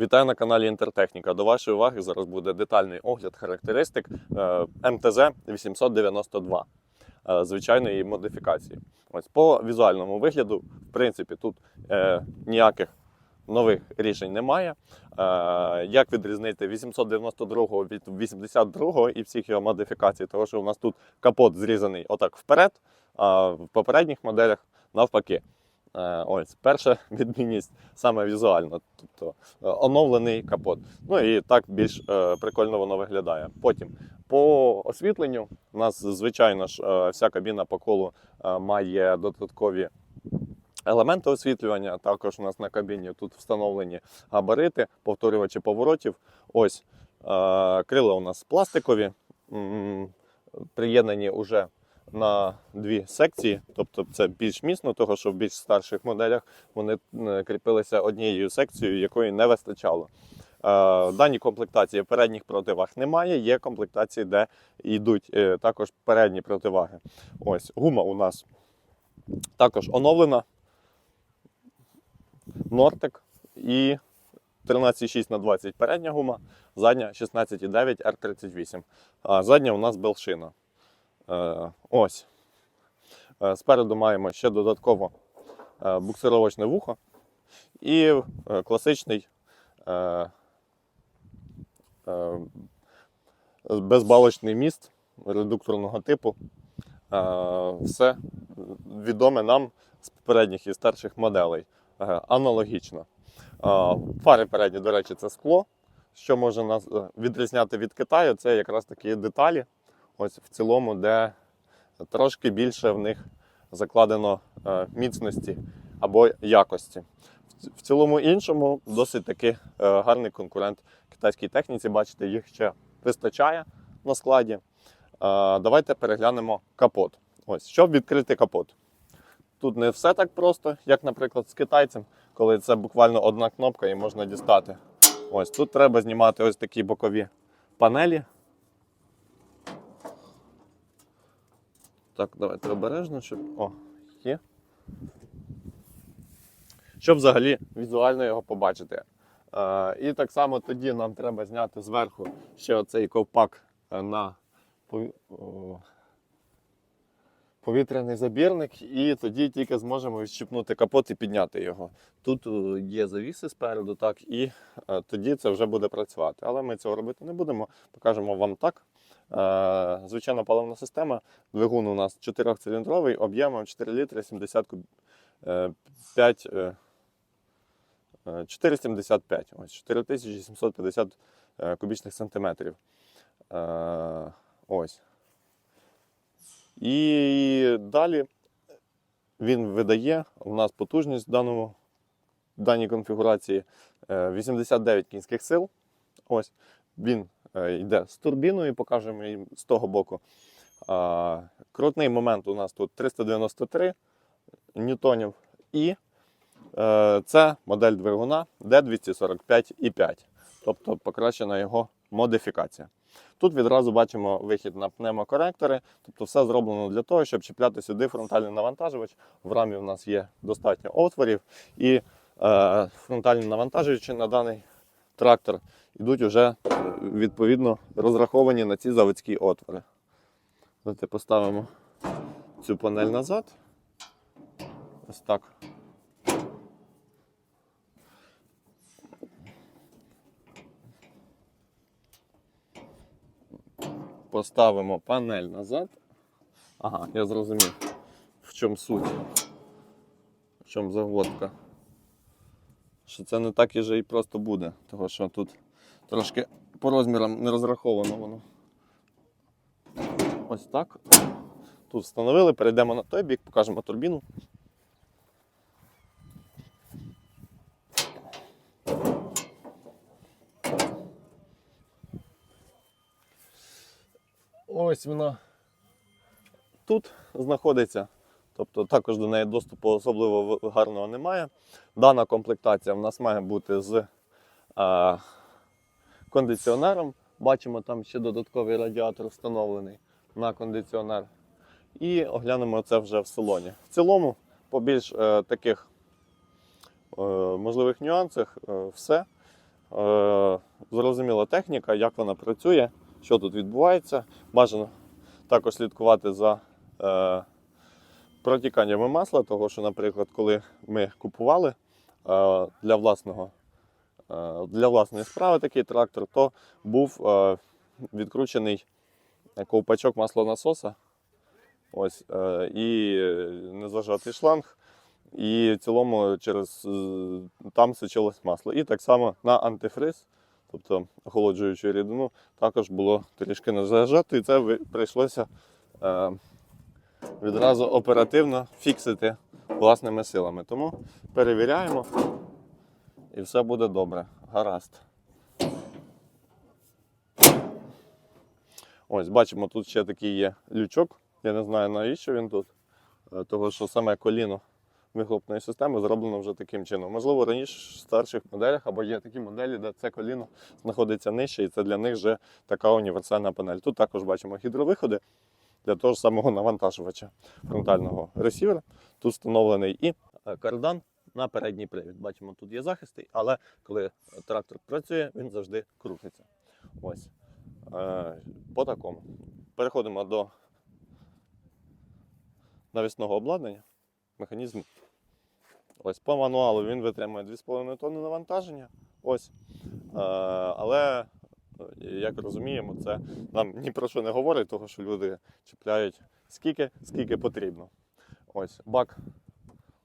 Вітаю на каналі Інтертехніка. До вашої уваги зараз буде детальний огляд характеристик е, МТЗ 892 е, звичайної модифікації. Ось по візуальному вигляду, в принципі, тут е, ніяких нових рішень немає. Е, як відрізнити 892 від 82 і всіх його модифікацій? Тому що у нас тут капот зрізаний отак вперед, а в попередніх моделях навпаки. Е, Ось перша відмінність саме візуально, тобто е, оновлений капот. Ну і так більш е, прикольно воно виглядає. Потім по освітленню у нас, звичайно ж, вся кабіна по колу має додаткові елементи освітлювання. Також у нас на кабіні тут встановлені габарити, повторювачі поворотів. Ось крила у нас пластикові, приєднані уже на дві секції, тобто це більш міцно, того що в більш старших моделях вони е, кріпилися однією секцією, якої не вистачало. Е, Дані комплектації передніх противаг немає. Є комплектації, де йдуть е, також передні противаги. Ось гума у нас також оновлена. Нортик і 13,6 на 20 передня гума, задня 16,9 R38. А задня у нас белшина. Е, ось. Е, Спереду маємо ще додатково е, буксировочне вухо і класичний безбалочний міст редукторного типу. Все відоме нам з попередніх і старших моделей. Аналогічно. Фари передні, до речі, це скло. Що може нас відрізняти від Китаю, це якраз такі деталі, ось в цілому, де трошки більше в них закладено е, міцності або якості. В цілому іншому досить таки е, гарний конкурент китайській техніці. Бачите, їх ще вистачає на складі. Е, Давайте переглянемо капот. Ось, щоб відкрити капот. Тут не все так просто, як, наприклад, з китайцем, коли це буквально одна кнопка і можна дістати. Ось тут треба знімати ось такі бокові панелі. Так, давайте обережно, щоб. О, є. Щоб взагалі візуально його побачити. Е, і так само тоді нам треба зняти зверху ще оцей ковпак е, на повітряний забірник, і тоді тільки зможемо відщипнути капот і підняти його. Тут е, є завіси спереду, так, і е, тоді це вже буде працювати. Але ми цього робити не будемо, покажемо вам так. Е, Звичайна паливна система. Двигун у нас 4-циліндровий, об'ємом 4 літри 70 куб... е, 5, е, е, 4,75. Ось 4750 е, кубічних сантиметрів. Е, Ось. І далі він видає у нас потужність в даному даній конфігурації е, 89 кінських сил. Ось він е, йде з турбіною, покажемо їм з того боку. Крутний момент у нас тут 393 ньютонів. І е, це модель двигуна D245i5, тобто покращена його модифікація. Тут відразу бачимо вихід на пневмокоректори, тобто все зроблено для того, щоб чіпляти сюди фронтальний навантажувач. В рамі у нас є достатньо отворів, і е, фронтальні навантажувачі на даний трактор йдуть вже е, відповідно розраховані на ці заводські отвори. Давайте поставимо цю панель назад. Ось так. Поставимо панель назад. Ага, я зрозумів, в чому суть, в чому загвоздка. Що це не так і же і просто буде, тому що тут трошки по розмірам не розраховано воно. Ось так. Тут встановили, перейдемо на той бік, покажемо турбіну. Ось вона тут знаходиться. Тобто також до неї доступу особливо гарного немає. Дана комплектація в нас має бути з е, кондиціонером. Бачимо, там ще додатковий радіатор встановлений на кондиціонер. І оглянемо це вже в салоні. В цілому, по більш е, таких е, можливих нюансах, е, все. е, зрозуміла техніка, як вона працює, що тут відбувається. Бажано також слідкувати за е, протіканнями масла, того що, наприклад, коли ми купували е, для власного. Е, Для власної справи такий трактор, то був е, відкручений ковпачок маслонасоса. Ось, е, і не зажатий шланг, і в цілому через там сочилось масло. І так само на антифриз, тобто охолоджуючу рідину, також було трішки не зажато, і це прийшлося відразу оперативно фіксити власними силами. Тому перевіряємо і все буде добре. Гаразд. Ось, бачимо, тут ще такий є лючок. Я не знаю, навіщо він тут. Е, Того, що саме коліно вихлопної системи зроблено вже таким чином. Можливо, раніше в старших моделях або є такі моделі, де це коліно знаходиться нижче, і це для них вже така універсальна панель. Тут також бачимо гідровиходи для того ж самого навантажувача фронтального ресівера. Тут встановлений і кардан на передній привід. Бачимо, тут є захисти, але коли трактор працює, він завжди крутиться. Ось. Е, По такому. Переходимо до навісного обладнання. Механізм. Ось по мануалу він витримує 2,5 тонни навантаження. Ось. Е, Але, як розуміємо, це нам ні про що не говорить, тому що люди чіпляють скільки, скільки потрібно. Ось бак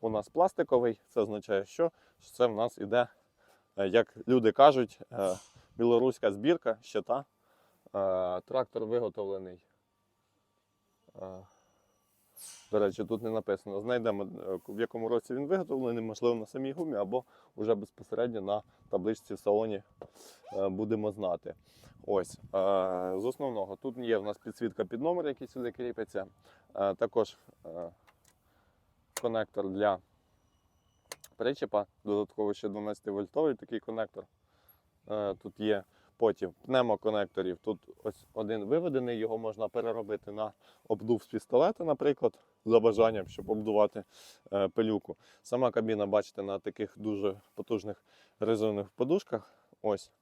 у нас пластиковий. Це означає, що це в нас іде, е, як люди кажуть, е, білоруська збірка, щита. Е, Трактор виготовлений. До речі, тут не написано. Знайдемо, в якому році він виготовлений, можливо, на самій гумі, або вже безпосередньо на табличці в салоні будемо знати. Ось. З основного тут є в нас підсвітка під номер, який сюди кріпиться. Також конектор для причепа, додатково ще 12 вольтовий такий конектор. Е, Тут є потім пневмоконекторів. Тут ось один виведений, його можна переробити на обдув з пістолета, наприклад, за бажанням, щоб обдувати е, пилюку. Сама кабіна, бачите, на таких дуже потужних резинових подушках. Ось.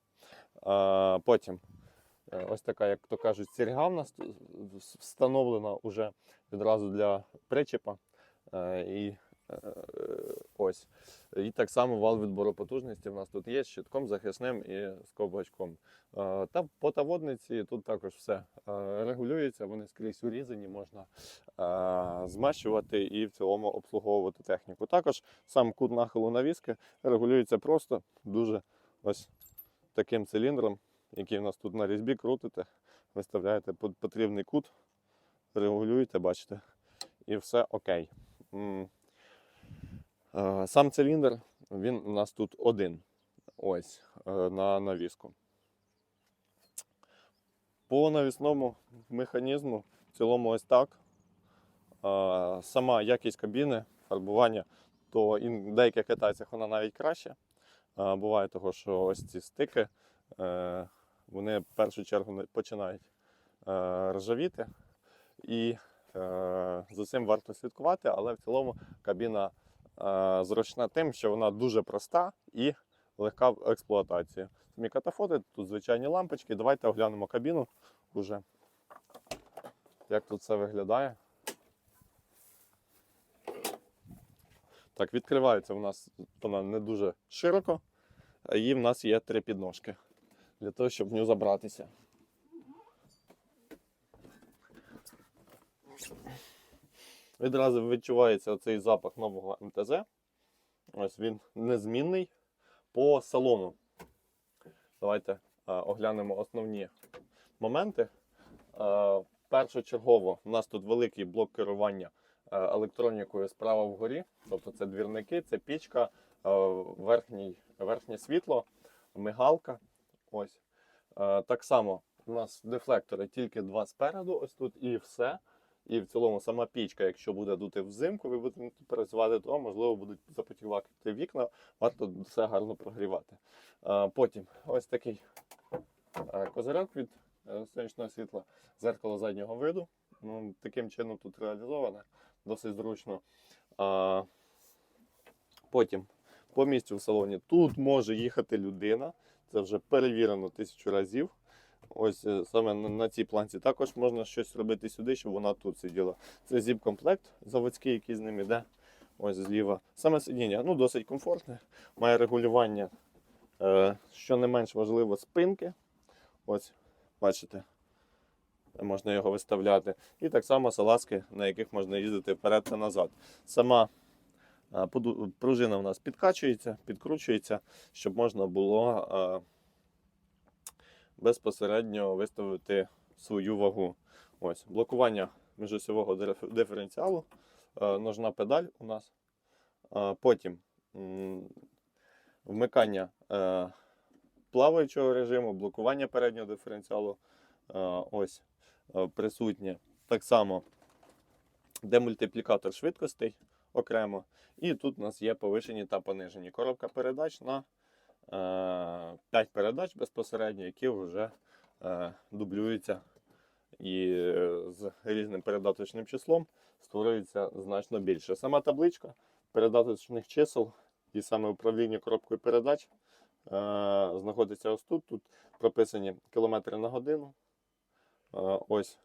Е, Потім ось така, як то кажуть, сірга в нас встановлена уже відразу для причепа. Е, І е, ось. І так само вал відбору потужності в нас тут є з щитком захисним і з ковбачком. Е, Та по тут також все регулюється, вони скрізь урізані, можна змащувати і в цілому обслуговувати техніку. Також сам кут нахилу навіски регулюється просто дуже ось таким циліндром, який у нас тут на різьбі крутите, виставляєте пот- потрібний кут, регулюєте, бачите, і все окей. Е, Сам циліндр, він у нас тут один. Ось е, на навіску. По навісному механізму в цілому ось так. Е, Сама якість кабіни, фарбування, то в деяких китайцях вона навіть краще. Буває того, що ось ці стики, вони в першу чергу починають ржавіти. І за цим варто слідкувати, але в цілому кабіна е, зручна тим, що вона дуже проста і легка в експлуатації. Самі катафоти, тут звичайні лампочки. Давайте оглянемо кабіну уже. Як тут це виглядає. Так, відкривається у нас вона не дуже широко, і в нас є три підножки для того, щоб в нього забратися. Відразу відчувається цей запах нового МТЗ. Ось він незмінний по салону. Давайте е, оглянемо основні моменти. Е, першочергово у нас тут великий блок керування е, електронікою справа вгорі. Тобто це двірники, це пічка, верхній, верхнє світло, мигалка. Ось. Так само у нас дефлектори тільки два спереду, ось тут і все. І в цілому сама пічка, якщо буде дути взимку, ви будете працювати, то можливо будуть запотівати вікна, варто все гарно прогрівати. Потім ось такий козирьок від е, сонячного світла, зеркало заднього виду. Ну, таким чином тут реалізоване, досить зручно. Потім по місцю в салоні тут може їхати людина. Це вже перевірено тисячу разів. Ось е, саме на, цій планці. Також можна щось робити сюди, щоб вона тут сиділа. Це зіп-комплект заводський, який з ним іде. Ось зліва. Саме сидіння ну, досить комфортне. Має регулювання, е, що не менш важливо, спинки. Ось, бачите, можна його виставляти. І так само салазки, на яких можна їздити вперед та назад. Сама пружина в нас підкачується, підкручується, щоб можна було безпосередньо виставити свою вагу. Ось, блокування міжосьового диференціалу, а, ножна педаль у нас. Потім вмикання е, плаваючого режиму, блокування переднього диференціалу. е, ось е, присутнє. Так само демультиплікатор швидкостей окремо. І тут у нас є повишені та понижені. Коробка передач на е, 5 передач безпосередньо, які вже е, дублюються і е, з різним передаточним числом створюється значно більше. Сама табличка передаточних чисел і саме управління коробкою передач е, знаходиться ось тут. Тут прописані кілометри на годину. Е, ось.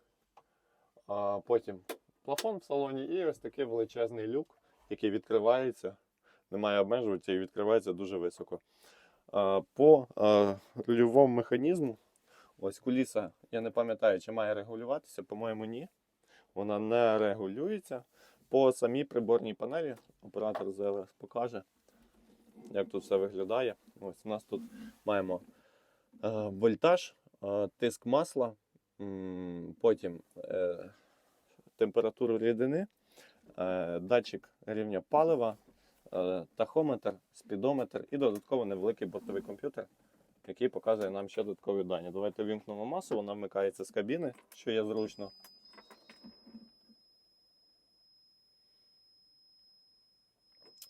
Потім плафон в салоні і ось такий величезний люк, який відкривається, немає обмежувача і відкривається дуже високо. По рульовому механізму, ось куліса, я не пам'ятаю, чи має регулюватися, по-моєму, ні. Вона не регулюється. По самій приборній панелі оператор зараз покаже, як тут все виглядає. Ось у нас тут маємо вольтаж, тиск масла, потім е, температуру рідини, е, датчик рівня палива, тахометр, спідометр і додатково невеликий бортовий комп'ютер, який показує нам ще додаткові дані. Давайте вімкнемо масу, вона вмикається з кабіни, що є зручно.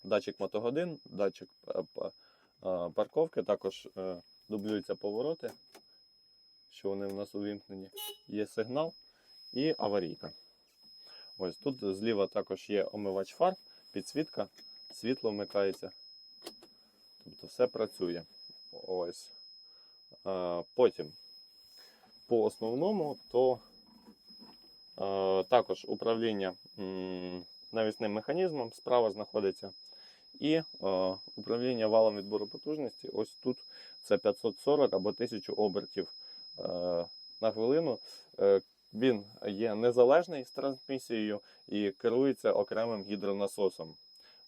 Датчик мотогодин, датчик е, е, парковки, також е, дублюються повороти, що вони в нас увімкнені. Є сигнал і аварійка. Ось тут зліва також є омивач фар, підсвітка, світло вмикається. Тобто все працює. Ось. А, потім по основному, то а, також управління навісним механізмом справа знаходиться. І а, управління валом відбору потужності. Ось тут це 540 або 1000 обертів е, на хвилину. Е, він є незалежний з трансмісією і керується окремим гідронасосом,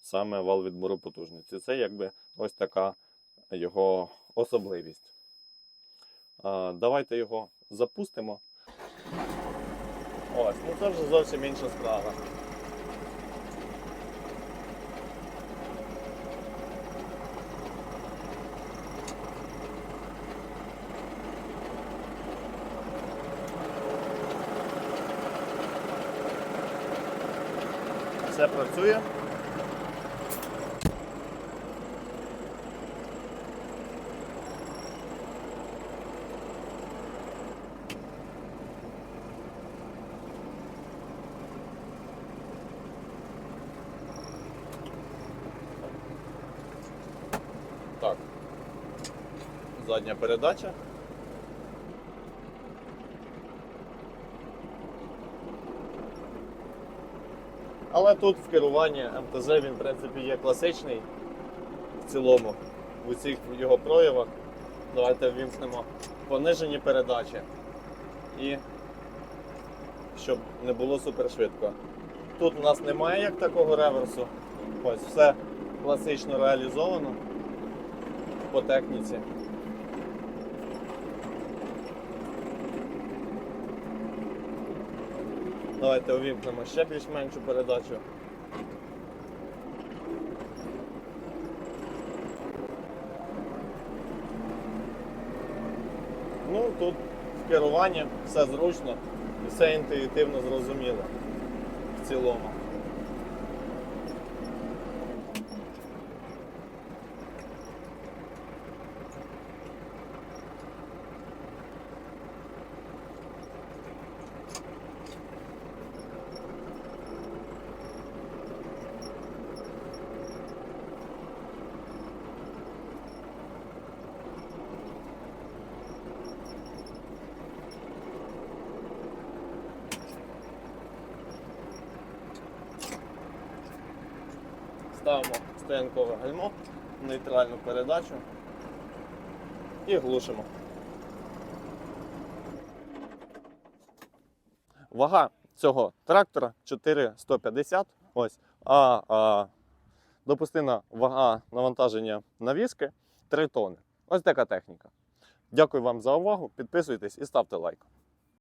саме вал відбору потужності. Це якби ось така його особливість. А, Давайте його запустимо. Ось, ну це вже зовсім інша справа. Все працює. Задня передача. Але тут в керуванні МТЗ він, в принципі, є класичний в цілому, в усіх його проявах. Давайте ввімкнемо понижені передачі. І щоб не було супер швидко. Тут у нас немає як такого реверсу. Ось все класично реалізовано по техніці. Давайте увімкнемо ще більш-меншу передачу. Ну, тут в керуванні все зручно і все інтуїтивно зрозуміло в цілому. Ставимо стоянкове гальмо, нейтральну передачу і глушимо. Вага цього трактора 4150. Ось. А, а допустина вага навантаження навіски 3 тони. Ось така техніка. Дякую вам за увагу. Підписуйтесь і ставте лайк.